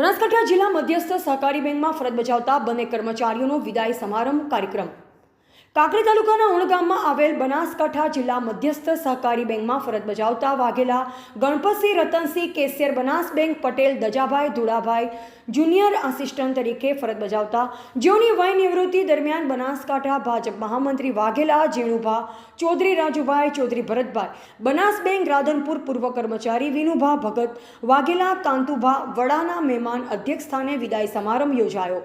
બનાસકાંઠા જિલ્લા મધ્યસ્થ સહકારી બેંકમાં ફરજ બજાવતા બંને કર્મચારીઓનો વિદાય સમારંભ કાર્યક્રમ. કાંકરી તાલુકાના ઉણગામમાં આવેલ બનાસકાંઠા જિલ્લા મધ્યસ્થ સહકારી બેંકમાં ફરજ બજાવતા Vaghela Ganpatsinh Ratansinh cashier Banas bank Patel Dajabhai Dhulabhai junior assistant તરીકે ફરજ બજાવતા જેઓની વય નિવૃત્તિ દરમિયાન બનાસકાંઠા ભાજપ મહામંત્રી વાઘેલા, જીણુભા ચૌધરી રાજુભાઈ, ચૌધરી ભરતભાઈ, બનાસ બેંક રાધનપુર પૂર્વ કર્મચારી વિનુભા ભગત, વાઘેલા કાંતુભા વડાના મહેમાન અધ્યક્ષ સ્થાને વિદાય સમારંભ યોજાયો.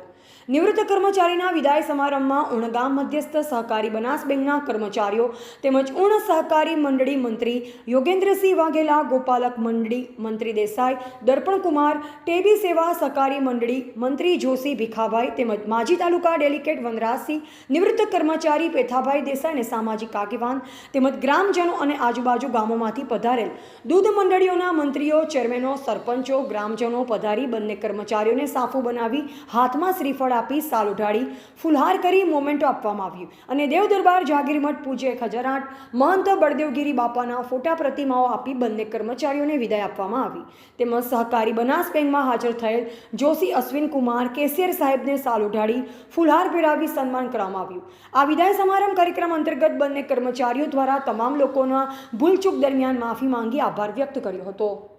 નિવૃત્ત કર્મચારીના વિદાય સમારંભમાં ઉણગામ મધ્યસ્થ સહકારી બનાસ બેંકના કર્મચારીઓ તેમજ ઉણ સહકારી મંડળી મંત્રી યોગેન્દ્રસિંહ વાઘેલા, ગોપાલક મંડળી મંત્રી દેસાઈ, દર્પણકુમાર, ટેબી સેવા સહકારી મંડળી મંત્રી જોશી ભીખાભાઈ તેમજ માજી તાલુકા ડેલિકેટ વનરાજસિંહ, નિવૃત્ત કર્મચારી પેથાભાઈ દેસાઈ અને સામાજિક આગેવાન તેમજ ગ્રામજનો અને આજુબાજુ ગામોમાંથી પધારેલ દૂધ મંડળીઓના મંત્રીઓ, ચેરમેનો, સરપંચો, ગ્રામજનો પધારી બંને કર્મચારીઓને સાફુ બનાવી હાથમાં શ્રીફળ આપી સાલ ઉઢાડી, ફુલહાર કરી મોમેન્ટો આપવામાં આવ્યું. અને દેવ દરબાર જાગીર મઠ પૂજ્ય મહંત બળદેવગીરી બાપાના ફોટા પ્રતિમાઓ આપી બંને કર્મચારીઓને વિદાય આપવામાં આવી. તેમજ સહકારી બનાસ બેંકમાં હાજર થયેલ જોશી અશ્વિન કુમાર કેસિયર સાહેબને સાલ ઉઢાડી, ફુલહાર પહેરાવી સન્માન કરવામાં આવ્યું. આ વિદાય સમારંભ કાર્યક્રમ અંતર્ગત બંને કર્મચારીઓ દ્વારા તમામ લોકોના ભૂલચૂક દરમિયાન માફી માંગી આભાર વ્યક્ત કર્યો હતો.